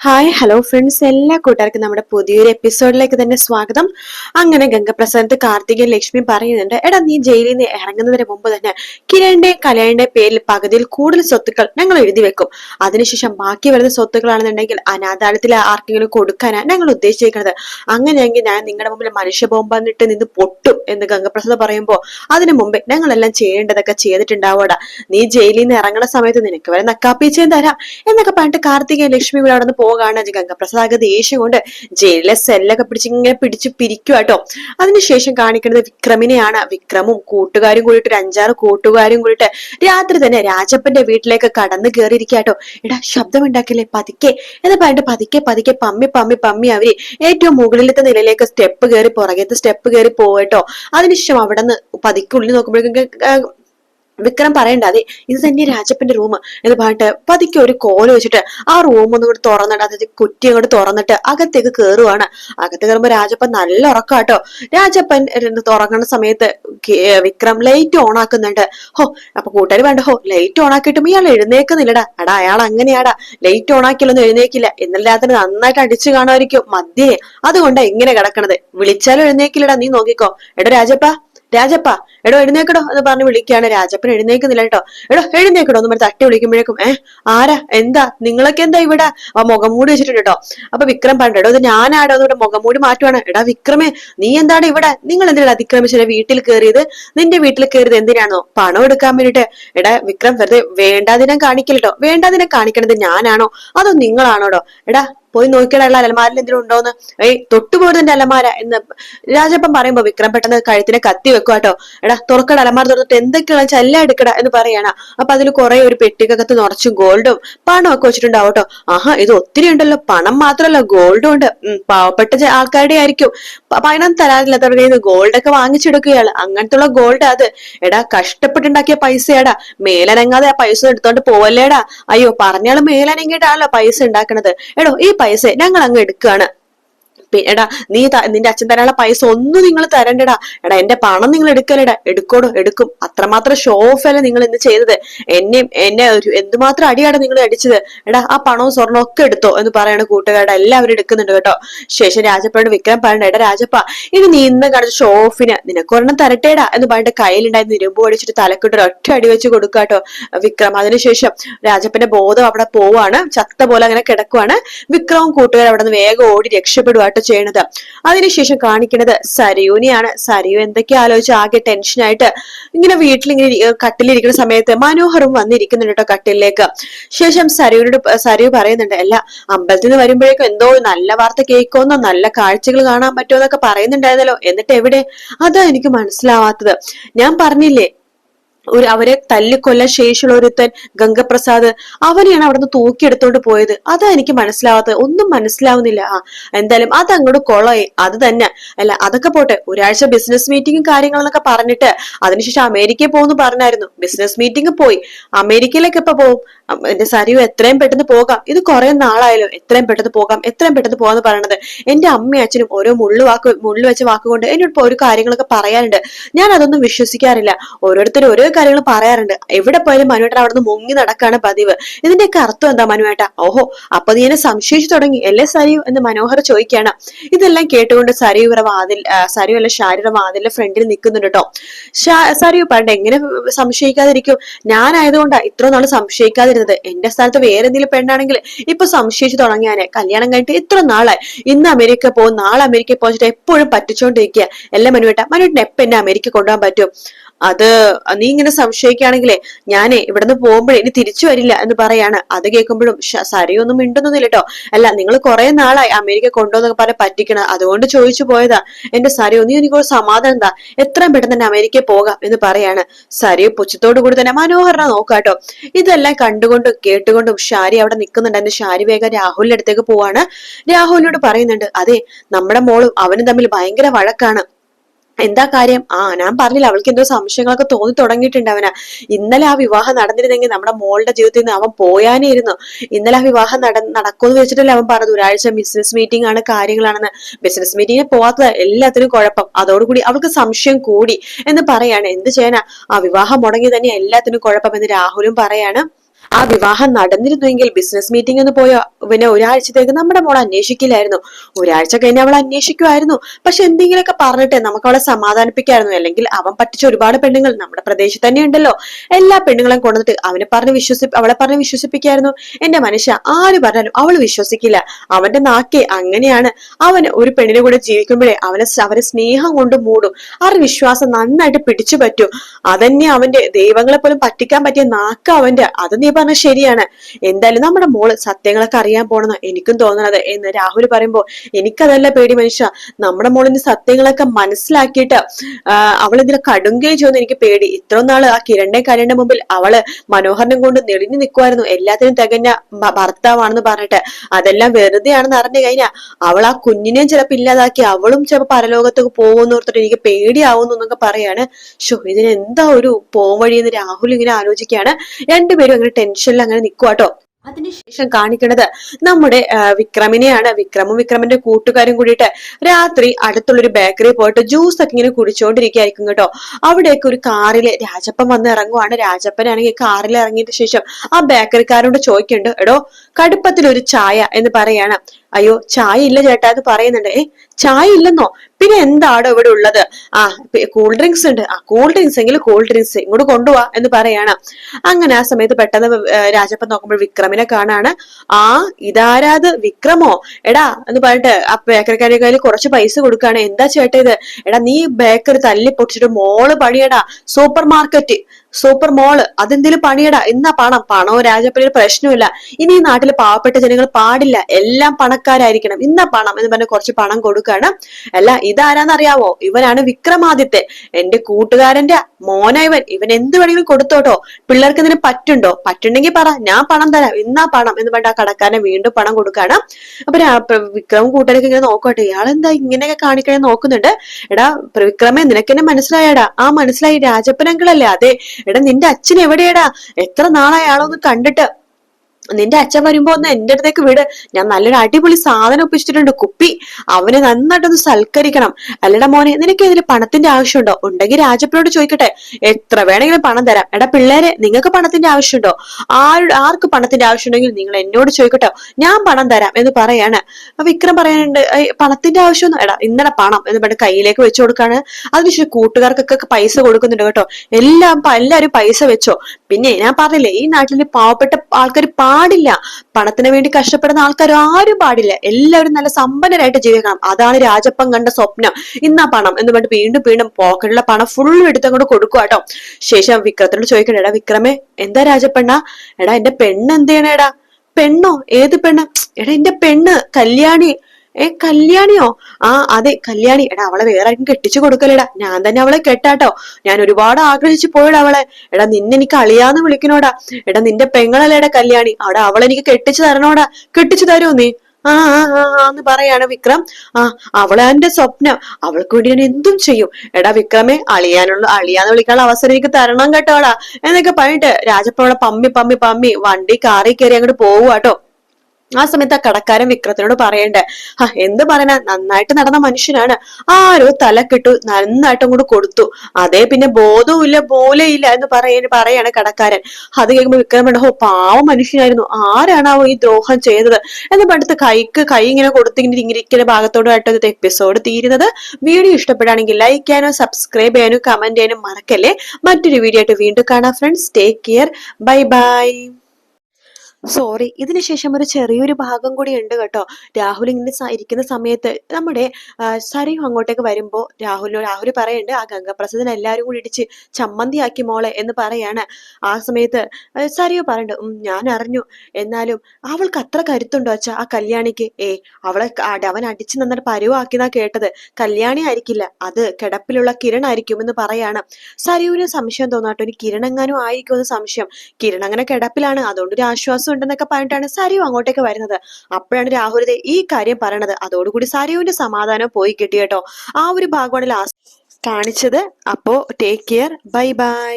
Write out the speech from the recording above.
Hi hello friends എല്ലാ കൂട്ടുകാർക്കും നമ്മുടെ പുതിയൊരു എപ്പിസോഡിലേക്ക് തന്നെ സ്വാഗതം. അങ്ങനെ ഗംഗപ്രസാദത്ത് കാർത്തികൻ ലക്ഷ്മി പറയുന്നുണ്ട് എടാ നീ ജയിലിൽ നിന്ന് ഇറങ്ങുന്നതിന് മുമ്പ് തന്നെ കിരണിന്റെ കലയുടെ പേരിൽ പകുതിയിൽ കൂടുതൽ സ്വത്തുക്കൾ ഞങ്ങൾ എഴുതി വെക്കും. അതിനുശേഷം ബാക്കി വരുന്ന സ്വത്തുക്കളാണെന്നുണ്ടെങ്കിൽ അനാഥാലയത്തിൽ ആർക്കെങ്കിലും കൊടുക്കാനാണ് ഞങ്ങൾ ഉദ്ദേശിക്കുന്നത് അങ്ങനെയെങ്കിൽ ഞാൻ നിങ്ങളുടെ മുമ്പിൽ മനുഷ്യ ബോംബന്നിട്ട് നിന്ന് പൊട്ടും എന്ന് ഗംഗപ്രസാദ് പറയുമ്പോൾ അതിനു മുമ്പേ ഞങ്ങളെല്ലാം ചെയ്യേണ്ടതൊക്കെ ചെയ്തിട്ടുണ്ടാവോടാ. നീ ജയിലിൽ നിന്ന് ഇറങ്ങുന്ന സമയത്ത് നിനക്ക് വരെ നക്കാപ്പിച്ചേം തരാം. എന്നൊക്കെ പറഞ്ഞിട്ട് കാർത്തികൻ ലക്ഷ്മി ഇവിടെ അവിടെ പോകാണ് ഗംഗപ്രസാദ് ദേഷ്യം കൊണ്ട് ജയിലിലെ സെല്ലൊക്കെ പിടിച്ച് ഇങ്ങനെ പിടിച്ച് പിരിക്കുക കേട്ടോ അതിനുശേഷം കാണിക്കുന്നത് വിക്രമിനെയാണ്. വിക്രമും കൂട്ടുകാരും കൂടിയിട്ട് ഒരു അഞ്ചാറ് കൂട്ടുകാരും കൂടിയിട്ട് രാത്രി തന്നെ രാജപ്പന്റെ വീട്ടിലേക്ക് കടന്നു കയറിയിരിക്കാട്ടോ എടാ ശബ്ദം ഉണ്ടാക്കില്ലേ പതുക്കെ. എന്ന് പറഞ്ഞിട്ട് പതുക്കെ പതുക്കെ പമ്മി പമ്മി പമ്മി അവർ ഏറ്റവും മുകളിലത്തെ നിലയിലേക്ക് സ്റ്റെപ്പ് കയറി പുറകത്തെ സ്റ്റെപ്പ് കയറി പോവട്ടോ അതിനുശേഷം അവിടെ നിന്ന് പതുക്കെ നോക്കുമ്പോഴേക്കും വിക്രം പറയണ്ട അതെ ഇത് തന്നെ രാജപ്പന്റെ റൂം എന്ന് പറഞ്ഞിട്ട് പതുക്കെ ഒരു കോൽ വെച്ചിട്ട് ആ റൂം ഒന്നും കൂടി തുറന്നിട്ട് അതായത് കുറ്റി അങ്ങോട്ട് തുറന്നിട്ട് അകത്തേക്ക് കയറുവാണ് അകത്ത് കയറുമ്പോ രാജപ്പൻ നല്ല ഉറക്കാട്ടോ. രാജപ്പൻ തുറങ്ങുന്ന സമയത്ത് വിക്രം ലൈറ്റ് ഓൺ ആക്കുന്നുണ്ട്. ഹോ അപ്പൊ കൂട്ടുകാർ വേണ്ട ഹോ ലൈറ്റ് ഓൺ ആക്കിയിട്ടും ഇയാൾ എഴുന്നേക്കുന്നില്ലടാ. അടാ അയാൾ അങ്ങനെയാടാ. Light on ആക്കിയാലൊന്നും എഴുന്നേക്കില്ല. എന്നല്ലാതെ നന്നായിട്ട് അടിച്ചു കാണുമായിരിക്കും മദ്യേ. അതുകൊണ്ടാ ഇങ്ങനെ കിടക്കണത്. വിളിച്ചാലും എഴുന്നേക്കില്ലടാ നീ നോക്കിക്കോ. എടാ രാജപ്പ രാജപ്പ എടോ എഴുന്നേക്കടോ എന്ന് പറഞ്ഞ് വിളിക്കുകയാണ് രാജപ്പൻ. എഴുന്നേക്കുന്നില്ല കേട്ടോ. എടോ എഴുന്നേക്കടോ എന്ന് തട്ടി വിളിക്കുമ്പോഴേക്കും ഏഹ് ആരാ? എന്താ? നിങ്ങളൊക്കെ എന്താ ഇവിടെ? ആ മുഖം മൂടി വെച്ചിട്ടുണ്ട് കേട്ടോ. അപ്പൊ വിക്രം പറഞ്ഞു എടോ ഇത് ഞാനാടോ എന്നിവിടെ മുഖം മൂടി മാറ്റുവാണ്. എടാ വിക്രമേ നീ എന്താണ് ഇവിടെ? നിങ്ങൾ എന്തിനാണ് അതിക്രമിച്ചത്? വീട്ടിൽ കയറിയത്? നിന്റെ വീട്ടിൽ കയറിയത് എന്തിനാണോ? പണം എടുക്കാൻ വേണ്ടിട്ട് എടാ വിക്രം വെറുതെ വേണ്ടാതിനം കാണിക്കലട്ടോ വേണ്ടാതിനം കാണിക്കണത് ഞാനാണോ? അതോ നിങ്ങളാണോടോ? എടാ പോയി നോക്കിയാൽ അലമാരിൽ എന്തെങ്കിലും ഉണ്ടോന്ന്. ഏയ് തൊട്ടുപോയത് എന്റെ അലമാര എന്ന് രാജപ്പൻ പറയുമ്പോ വിക്രം പെട്ടെന്ന് കഴുത്തിനെ കത്തി വെക്കുക കേട്ടോ എടാ തുറക്കട അലമാര തുറന്നിട്ട് എന്തൊക്കെയുള്ള ചല്ല എടുക്കട എന്ന് പറയണ. അപ്പൊ അതിൽ കുറെ ഒരു പെട്ടിക്കകത്ത് നിറച്ചും ഗോൾഡും പണം ഒക്കെ വെച്ചിട്ടുണ്ടാവും കേട്ടോ ആഹാ ഇത് ഒത്തിരി ഉണ്ടല്ലോ. പണം മാത്രമല്ല ഗോൾഡും ഉണ്ട്. പാവപ്പെട്ട ആൾക്കാരുടെ ആയിരിക്കും. പണം നിന്ന് ഗോൾഡ് ഒക്കെ വാങ്ങിച്ചെടുക്കുകയാണ് അങ്ങനത്തുള്ള ഗോൾഡ് അത്. എടാ കഷ്ടപ്പെട്ടുണ്ടാക്കിയ പൈസയാടാ. മേലനങ്ങാതെ ആ പൈസ എടുത്തോണ്ട് പോവല്ലേടാ. അയ്യോ പറഞ്ഞാലും മേലനങ്ങിയിട്ടാണല്ലോ പൈസ ഉണ്ടാക്കണത്. എടോ ഈ പൈസ ഞങ്ങൾ അങ്ങ് എടുക്കുകയാണ് എടാ നീ നിന്റെ അച്ഛൻ തരാനുള്ള പൈസ ഒന്നും നിങ്ങൾ തരണ്ടടാ. എടാ എന്റെ പണം നിങ്ങൾ എടുക്കലടാ. എടുക്കോടോ എടുക്കും. അത്രമാത്രം ഷോ ഓഫ് അല്ലേ നിങ്ങൾ ഇന്ന് ചെയ്തത്. എന്നെയും എന്നെ ഒരു എന്തുമാത്രം അടിയാണ് നിങ്ങൾ അടിച്ചത്. എടാ ആ പണവും സ്വർണവും ഒക്കെ എടുത്തോ എന്ന് പറയണ കൂട്ടുകാരുടെ എല്ലാവരും എടുക്കുന്നുണ്ട് കേട്ടോ. ശേഷം രാജപ്പയോട് വിക്രം പറയണ്ട എടാ രാജപ്പ ഇനി നീ ഇന്ന് കാണിച്ച ഷോ ഓഫിന് നിനക്ക് ഒരെണ്ണം തരട്ടേടാ. എന്ന് പറഞ്ഞിട്ട് കയ്യിലുണ്ടായിരുന്ന ഇരുമ്പ് അടിച്ചിട്ട് തലക്കിട്ട് ഒറ്റ അടി വെച്ച് കൊടുക്കാട്ടോ വിക്രം അതിനുശേഷം രാജപ്പന്റെ ബോധം അവിടെ പോവാണ്. ചത്ത പോലെ അങ്ങനെ കിടക്കുവാണ്. വിക്രവും കൂട്ടുകാരും അവിടെ നിന്ന് വേഗം ഓടി രക്ഷപ്പെടുവാട്ടോ ചെയ്യണത്. അതിനുശേഷം കാണിക്കുന്നത് സരയുനെയാണ്. സരയു എന്തൊക്കെ ആലോചിച്ച് ആകെ ടെൻഷനായിട്ട് ഇങ്ങനെ വീട്ടിൽ ഇങ്ങനെ കട്ടിലിരിക്കുന്ന സമയത്ത് മനോഹറും വന്നിരിക്കുന്നുണ്ട് കേട്ടോ കട്ടിലേക്ക് ശേഷം സരയുനോട് സരയു പറയുന്നുണ്ട് അല്ല അമ്പലത്തിൽ നിന്ന് വരുമ്പോഴേക്കും എന്തോ നല്ല വാർത്ത കേൾക്കുമെന്നോ നല്ല കാഴ്ചകൾ കാണാൻ പറ്റുമോ എന്നൊക്കെ പറയുന്നുണ്ടായിരുന്നല്ലോ. എന്നിട്ട് എവിടെ? അതാ എനിക്ക് മനസ്സിലാവാത്തത്. ഞാൻ പറഞ്ഞില്ലേ ഒരു അവരെ തല്ലിക്കൊല്ലാൻ ശേഷിയുള്ള ഒരുത്തൻ ഗംഗപ്രസാദ് അവനെയാണ് അവിടുന്ന് തൂക്കിയെടുത്തോണ്ട് പോയത്. അതാ എനിക്ക് മനസ്സിലാവാത്തത്. ഒന്നും മനസ്സിലാവുന്നില്ല. ആ എന്തായാലും അത് അങ്ങോട്ട് കൊളായി അത് തന്നെ. അല്ല അതൊക്കെ പോട്ടെ. ഒരാഴ്ച ബിസിനസ് മീറ്റിംഗും കാര്യങ്ങളെന്നൊക്കെ പറഞ്ഞിട്ട് അതിനുശേഷം അമേരിക്കയിൽ പോകുന്നു പറഞ്ഞായിരുന്നു. ബിസിനസ് മീറ്റിംഗ് പോയി. അമേരിക്കയിലേക്ക് എപ്പോ പോകും എന്റെ സരിയു എത്രയും പെട്ടെന്ന് പോകാം. ഇത് കുറെ നാളായാലും എത്രയും പെട്ടെന്ന് പോകാം. എത്രയും പെട്ടെന്ന് പോകാന്ന് പറയണത്. എന്റെ അമ്മയും അച്ഛനും ഓരോ മുള്ളു വാക്ക് മുള്ളു വെച്ച വാക്കുകൊണ്ട് എന്നോട് ഒരു കാര്യങ്ങളൊക്കെ പറയാനുണ്ട്. ഞാൻ അതൊന്നും വിശ്വസിക്കാറില്ല. ഓരോരുത്തരും ഓരോ കാര്യങ്ങൾ പറയാറുണ്ട്. എവിടെ പോയാലും മനുവേട്ടൻ അവിടെ നിന്ന് മുങ്ങി നടക്കാണ് പതിവ്. ഇതിന്റെയൊക്കെ അർത്ഥം എന്താ മനുവേട്ട? ഓഹോ അപ്പൊ നീ എന്നെ സംശയിച്ചു തുടങ്ങി. അല്ലേ സരിയു? എന്ന് മനോഹർ ചോദിക്കുകയാണ്. ഇതെല്ലാം കേട്ടുകൊണ്ട് സരിയു ഇവരുടെ വാതിൽ സരിയു അല്ല ഷാരിയുടെ വാതിലിന്റെ ഫ്രണ്ടിൽ നിൽക്കുന്നുണ്ട് കേട്ടോ സരിയു പണ്ട് എങ്ങനെ സംശയിക്കാതിരിക്കും? ഞാനായതുകൊണ്ടാ ഇത്ര നാൾ സംശയിക്കാതിരുന്നത്. എന്റെ സ്ഥലത്ത് വേറെ എന്തെങ്കിലും പെണ്ണാണെങ്കിൽ ഇപ്പൊ സംശയിച്ചു തുടങ്ങിയാനെ. കല്യാണം കഴിഞ്ഞിട്ട് ഇത്ര നാളായി. ഇന്ന് അമേരിക്ക പോകും നാളെ അമേരിക്ക പോയിട്ട് എപ്പോഴും പറ്റിച്ചോണ്ടിരിക്കുക. എല്ലാം മനുവേട്ട? മനുവേട്ടൻ എപ്പ എന്നെ അമേരിക്ക കൊണ്ടുപോകാൻ പറ്റും? അത് നീ ഇങ്ങനെ സംശയിക്കുകയാണെങ്കിലേ ഞാനേ ഇവിടുന്ന് പോകുമ്പോഴേ ഇനി തിരിച്ചു വരില്ല എന്ന് പറയാണ്. അത് കേൾക്കുമ്പോഴും സരയൊന്നും മിണ്ടുന്നില്ല കേട്ടോ അല്ല നിങ്ങൾ കുറെ നാളായി അമേരിക്ക കൊണ്ടുവന്നൊക്കെ പറഞ്ഞ പറ്റിക്കണം അതുകൊണ്ട് ചോദിച്ചു പോയതാ. എന്റെ സരയോ നീ എനിക്കൊരു സമാധാനം എന്താ? എത്രയും പെട്ടെന്ന് തന്നെ അമേരിക്കയിൽ പോകാം എന്ന് പറയാണ്. സരിയോ പുച്ഛത്തോടു കൂടി തന്നെ മനോഹരനെ നോക്കാട്ടോ ഇതെല്ലാം കണ്ടുകൊണ്ടും കേട്ടുകൊണ്ടും ഷാരി അവിടെ നിൽക്കുന്നുണ്ട് എന്റെ ഷാരി വേഗം രാഹുലിന്റെ അടുത്തേക്ക് പോവാണ്. രാഹുലിനോട് പറയുന്നുണ്ട് അതെ നമ്മുടെ മോളും അവനും തമ്മിൽ ഭയങ്കര വഴക്കാണ്. എന്താ കാര്യം? ആ ഞാൻ പറഞ്ഞില്ല അവൾക്ക് എന്തോ സംശയങ്ങളൊക്കെ തോന്നി തുടങ്ങിയിട്ടുണ്ട് അവന്. ഇന്നലെ ആ വിവാഹം നടന്നിരുന്നെങ്കിൽ നമ്മുടെ മോളുടെ ജീവിതത്തിൽ നിന്ന് അവൻ പോയാനേ ഇരുന്നു ഇന്നലെ ആ വിവാഹം നട നടക്കുമെന്ന് വെച്ചിട്ടല്ലേ അവൻ പറഞ്ഞു ഒരാഴ്ച ബിസിനസ് മീറ്റിംഗ് ആണ് കാര്യങ്ങളാണെന്ന്. ബിസിനസ് മീറ്റിംഗിന് പോവാത്തത് എല്ലാത്തിനും കുഴപ്പം. അതോടുകൂടി അവൾക്ക് സംശയം കൂടി എന്ന് പറയാണ്. എന്ത് ചെയ്യാനാ? ആ വിവാഹം മുടങ്ങി തന്നെ എല്ലാത്തിനും കുഴപ്പം എന്ന് രാഹുലും പറയാണ്. ആ വിവാഹം നടന്നിരുന്നുവെങ്കിൽ ബിസിനസ് മീറ്റിംഗ് ഒന്ന് പോയോ പിന്നെ ഒരാഴ്ചത്തേക്ക് നമ്മുടെ മോൾ അന്വേഷിക്കില്ലായിരുന്നു. ഒരാഴ്ച കഴിഞ്ഞ് അവൾ അന്വേഷിക്കുമായിരുന്നു പക്ഷെ എന്തെങ്കിലുമൊക്കെ പറഞ്ഞിട്ട് നമുക്ക് അവളെ സമാധാനിപ്പിക്കായിരുന്നു. അല്ലെങ്കിൽ അവൻ പറ്റിച്ച ഒരുപാട് പെണ്ണുങ്ങൾ നമ്മുടെ പ്രദേശത്ത് തന്നെ ഉണ്ടല്ലോ. എല്ലാ പെണ്ണുങ്ങളെയും കൊണ്ടുവന്നിട്ട് അവനെ പറഞ്ഞ് വിശ്വസി അവളെ പറഞ്ഞ് വിശ്വസിപ്പിക്കായിരുന്നു. എന്റെ മനുഷ്യ ആര് പറഞ്ഞാലും അവൾ വിശ്വസിക്കില്ല. അവന്റെ നാക്കെ അങ്ങനെയാണ്. അവൻ ഒരു പെണ്ണിനെ കൂടെ ജീവിക്കുമ്പോഴേ അവനെ അവരെ സ്നേഹം കൊണ്ട് മൂടും. ആ വിശ്വാസം നന്നായിട്ട് പിടിച്ചു പറ്റും. അതന്നെ അവന്റെ ദൈവങ്ങളെ പോലും പറ്റിക്കാൻ പറ്റിയ നാക്ക അവന്റെ. അത് നീ പറഞ്ഞ ശരിയാണ്. എന്തായാലും നമ്മുടെ മോൾ സത്യങ്ങളൊക്കെ അറിയാൻ പോണെന്ന് എനിക്കും തോന്നണത്. എന്ന് രാഹുൽ പറയുമ്പോൾ എനിക്കതല്ല പേടി മനുഷ്യ. നമ്മുടെ മോളിന് സത്യങ്ങളൊക്കെ മനസ്സിലാക്കിയിട്ട് അവൾ ഇതിനെ കടുങ്കയും ചെയ്യുന്ന എനിക്ക് പേടി. ഇത്ര നാൾ ആ കിരണ്ടെ കരണ്ട മുമ്പിൽ അവൾ മനോഹരനെ കൊണ്ട് നെളിഞ്ഞു നിൽക്കുമായിരുന്നു എല്ലാത്തിനും തികഞ്ഞ ഭർത്താവാണെന്ന് പറഞ്ഞിട്ട്. അതെല്ലാം വെറുതെയാണെന്ന് അറിഞ്ഞു കഴിഞ്ഞാൽ അവൾ ആ കുഞ്ഞിനെയും ചിലപ്പോ ഇല്ലാതാക്കി അവളും ചിലപ്പോ പരലോകത്തേക്ക് പോകുമെന്ന് ഓർത്തിട്ട് എനിക്ക് പേടിയാവുന്നു എന്നൊക്കെ പറയാണ്. ഷോ ഇതിന് എന്താ ഒരു പോവഴി എന്ന് രാഹുൽ ഇങ്ങനെ ആലോചിക്കുകയാണ്. രണ്ടുപേരും അങ്ങനെ ടെൻഷനിൽ അങ്ങനെ നിൽക്കുക കേട്ടോ അതിനുശേഷം കാണിക്കുന്നത് നമ്മുടെ വിക്രമിനെയാണ്. വിക്രമും വിക്രമിന്റെ കൂട്ടുകാരും കൂടിയിട്ട് രാത്രി അടുത്തുള്ളൊരു ബേക്കറി പോയിട്ട് ജ്യൂസ് ഒക്കെ ഇങ്ങനെ കുടിച്ചുകൊണ്ടിരിക്കുകയായിരിക്കും കേട്ടോ. അവിടേക്ക് ഒരു കാറിൽ രാജപ്പൻ വന്ന് ഇറങ്ങുവാണ്. രാജപ്പനാണെങ്കിൽ കാറിൽ ഇറങ്ങിയതിന് ശേഷം ആ ബേക്കറിക്കാരോട് ചോദിക്കുന്നുണ്ട് എടോ കടുപ്പത്തിൽ ഒരു ചായ എന്ന് പറയാണ്. അയ്യോ ചായ ഇല്ല ചേട്ടാ എന്ന് പറയുന്നുണ്ട്. ഏ ചായ ഇല്ലെന്നോ? പിന്നെ എന്താടോ ഇവിടെ ഉള്ളത്? ആ കൂൾ ഡ്രിങ്ക്സ് ഉണ്ട്. ആ കൂൾ ഡ്രിങ്ക്സ് എങ്കിൽ കൂൾ ഡ്രിങ്ക്സ് ഇങ്ങോട്ട് കൊണ്ടുപോവാ എന്ന് പറയാണ്. അങ്ങനെ ആ സമയത്ത് പെട്ടെന്ന് രാജപ്പൻ നോക്കുമ്പോൾ വിക്രമിനെ കാണാണ്. ആ ഇതാരാത്? വിക്രമോ? എടാ എന്ന് പറഞ്ഞിട്ട് ആ ബേക്കറിക്കാരെ കയ്യിൽ കുറച്ച് പൈസ കൊടുക്കാണ് എന്താ ചേട്ടാ ഇത്? എടാ നീ ബേക്കറി തല്ലി പൊട്ടിച്ചിട്ട് മോൾ പണിയടാ. സൂപ്പർ മാർക്കറ്റ് സൂപ്പർ മോൾ അതെന്തെങ്കിലും പണിയടാ? എന്നാ പണം? പണവും രാജപ്പനൊരു പ്രശ്നമില്ല ഇനി ഈ നാട്ടിൽ പാവപ്പെട്ട ജനങ്ങൾ പാടില്ല. എല്ലാം പണക്കാരായിരിക്കണം. ഇന്ന പണം എന്ന് പറഞ്ഞ് കുറച്ച് പണം കൊടുക്കാണ്. അല്ല ഇതാരാന്നറിയാവോ? ഇവനാണ് വിക്രമാദിത്യ എന്റെ കൂട്ടുകാരന്റെ മോന ഇവൻ. ഇവൻ എന്ത് വേണമെങ്കിലും കൊടുത്തോട്ടോ? പിള്ളേർക്ക് ഇതിന് പറ്റുണ്ടോ? പറ്റുണ്ടെങ്കിൽ പറ. ഞാൻ പണം തരാം. ഇന്നാ പണം എന്ന് പറഞ്ഞ ആ കടക്കാരനെ വീണ്ടും പണം കൊടുക്കാണ്. അപ്പൊ വിക്രം കൂട്ടരൊക്കെ ഇങ്ങനെ നോക്കട്ടെ. ഇയാൾ എന്താ ഇങ്ങനെയൊക്കെ കാണിക്കണേ നോക്കുന്നുണ്ട്. എടാ വിക്രമേ നിനക്കെന്നെ മനസ്സിലായടാ. ആ മനസ്സിലായി. രാജപ്പനങ്കിളല്ലേ അതെ. എടാ നിന്റെ അച്ഛൻ എവിടെയാടാ? എത്ര നാളായ ആളൊന്ന് കണ്ടിട്ട്? നിന്റെ അച്ഛൻ വരുമ്പോ ഒന്ന് എന്റെ അടുത്തേക്ക് വിട്. ഞാൻ നല്ലൊരു അടിപൊളി സാധനം ഒപ്പിച്ചിട്ടുണ്ട്. കുപ്പി. അവനെ നന്നായിട്ടൊന്ന് സൽക്കരിക്കണം. അല്ലട മോനെ നിനക്ക് ഇതിന് പണത്തിന്റെ ആവശ്യമുണ്ടോ? ഉണ്ടെങ്കിൽ രാജപ്പനോട് ചോദിക്കട്ടെ. എത്ര വേണമെങ്കിലും പണം തരാം. എടാ പിള്ളേരെ നിങ്ങൾക്ക് പണത്തിന്റെ ആവശ്യമുണ്ടോ? ആരുടെ ആർക്ക് പണത്തിന്റെ ആവശ്യമുണ്ടെങ്കിൽ നിങ്ങൾ എന്നോട് ചോദിക്കട്ടോ. ഞാൻ പണം തരാം എന്ന് പറയാണ്. വിക്രം പറയാനുണ്ട് പണത്തിന്റെ ആവശ്യം എടാ ഇന്നലെ പണം എന്ന് പറഞ്ഞ് കയ്യിലേക്ക് വെച്ചു കൊടുക്കാണ്. അതിനുശേഷം കൂട്ടുകാർക്കൊക്കെ പൈസ കൊടുക്കുന്നുണ്ട് കേട്ടോ. എല്ലാം എല്ലാരും പൈസ വെച്ചോ. പിന്നെ ഞാൻ പറഞ്ഞില്ലേ ഈ നാട്ടിൽ പാവപ്പെട്ട ആൾക്കാർ പാടില്ല. പണത്തിന് വേണ്ടി കഷ്ടപ്പെടുന്ന ആൾക്കാർ ആരും പാടില്ല. എല്ലാവരും നല്ല സമ്പന്നരായിട്ട് ജീവിക്കണം. അതാണ് രാജപ്പൻ കണ്ട സ്വപ്നം. ഇന്നാ പണം എന്ന് പറഞ്ഞിട്ട് വീണ്ടും വീണ്ടും പോക്കറ്റിലുള്ള പണം ഫുൾ എടുത്തങ്ങോട്ട് കൊടുക്കുക കേട്ടോ. ശേഷം വിക്രത്തിനോട് ചോദിക്കണം എടാ വിക്രമേ എന്താ രാജപ്പണ്ണ? എടാ എന്റെ പെണ്ണ് എന്ത് ചെയ്യണേടാ? പെണ്ണോ? ഏത് പെണ്ണ്? എടാ എന്റെ പെണ്ണ് കല്യാണി. ഏ കല്യാണിയോ? ആ അതെ കല്യാണി. എടാ അവളെ വേറെ ആർക്കും കെട്ടിച്ചു കൊടുക്കലേടാ. ഞാൻ തന്നെ അവളെ കെട്ടാട്ടോ. ഞാൻ ഒരുപാട് ആഗ്രഹിച്ചു പോയടാ അവളെ. എടാ നിന്നെ എനിക്ക് അളിയാന്ന് വിളിക്കണോടാ. എടാ നിന്റെ പെങ്ങളല്ലേടാ കല്യാണി. അവിടെ അവളെനിക്ക് കെട്ടിച്ചു തരണോടാ. കെട്ടിച്ചു തരുമോ നീ? ആ ആ എന്ന് പറയാണ് വിക്രം. ആ അവളെ എന്റെ സ്വപ്നം. അവൾക്ക് വേണ്ടി ഞാൻ എന്തും ചെയ്യും. എടാ വിക്രമേ അളിയാനുള്ള അളിയാന്ന് വിളിക്കാനുള്ള അവസരം എനിക്ക് തരണം കേട്ടോടാ. എന്നൊക്കെ പറഞ്ഞിട്ട് രാജപ്പ പമ്മി പമ്മി പമ്മി വണ്ടി കാറി കയറി അങ്ങോട്ട് പോവുക ആ സമയത്ത് ആ കടക്കാരൻ വിക്രത്തിനോട് പറയണ്ടേ ആ എന്ത് പറയണ നന്നായിട്ട് നടന്ന മനുഷ്യനാണ്. ആരോ തലക്കിട്ടു നന്നായിട്ടും കൂടെ കൊടുത്തു. അതേ പിന്നെ ബോധവും ഇല്ല എന്ന് പറയ പറയാണ് കടക്കാരൻ. അത് കേൾക്കുമ്പോ വിക്രം വേണ്ട ഹോ പാവ മനുഷ്യനായിരുന്നു. ആരാണാവോ ഈ ദ്രോഹം ചെയ്തത്? എന്ന് പണ്ടത്തെ കൈക്ക് കൈ ഇങ്ങനെ കൊടുത്തിങ്ങനെ ഇങ്ങനെ ഭാഗത്തോടായിട്ട് എപ്പിസോഡ് തീരുന്നത്. വീഡിയോ ഇഷ്ടപ്പെടുകയാണെങ്കിൽ ലൈക്ക് ചെയ്യാനോ സബ്സ്ക്രൈബ് ചെയ്യാനോ കമന്റ് ചെയ്യാനോ മറക്കല്ലേ? മറ്റൊരു വീഡിയോ ആയിട്ട് വീണ്ടും കാണാം friends take care bye bye sorry ഇതിനുശേഷം ഒരു ചെറിയൊരു ഭാഗം കൂടി ഉണ്ട് കേട്ടോ. രാഹുൽ ഇങ്ങനെ ഇരിക്കുന്ന സമയത്ത് നമ്മുടെ സരയും അങ്ങോട്ടേക്ക് വരുമ്പോൾ രാഹുലിനോട് രാഹുൽ പറയുന്നുണ്ട് ആ ഗംഗപ്രസാദിനെ എല്ലാവരും കൂടി ഇടിച്ച് ചമ്മന്തിയാക്കി മോളെ എന്ന് പറയാണ്. ആ സമയത്ത് സരയോ പറയുന്നുണ്ട് ഞാൻ അറിഞ്ഞു എന്നാലും അവൾക്ക് അത്ര കരുത്തുണ്ടോ അച്ഛാ ആ കല്യാണിക്ക്? ഏ അവളെ അവൻ അടിച്ചു നന്നിട്ട് പരുവാക്കിന്നാ കേട്ടത്. കല്യാണി ആയിരിക്കില്ല. അത് കിടപ്പിലുള്ള കിരൺ ആയിരിക്കും എന്ന് പറയാണ്. സരയുവിന് സംശയം തോന്നാട്ടോ. ഇനി കിരൺ എങ്ങാനും ആയിരിക്കുമെന്ന് സംശയം. കിരൺ അങ്ങനെ കിടപ്പിലാണ്. അതുകൊണ്ട് ഒരു ആശ്വാസം ഉണ്ടെന്നൊക്കെ പറഞ്ഞിട്ടാണ് സരിയു അങ്ങോട്ടേക്ക് വരുന്നത്. അപ്പോഴാണ് രാഹുലിന്റെ ഈ കാര്യം പറയണത്. അതോടുകൂടി സരിയുവിന്റെ സമാധാനം പോയി കിട്ടി കേട്ടോ. ആ ഒരു ഭാഗമാണ് ലാസ്റ്റ് കാണിച്ചത്. അപ്പോ ടേക്ക് കെയർ ബൈ ബൈ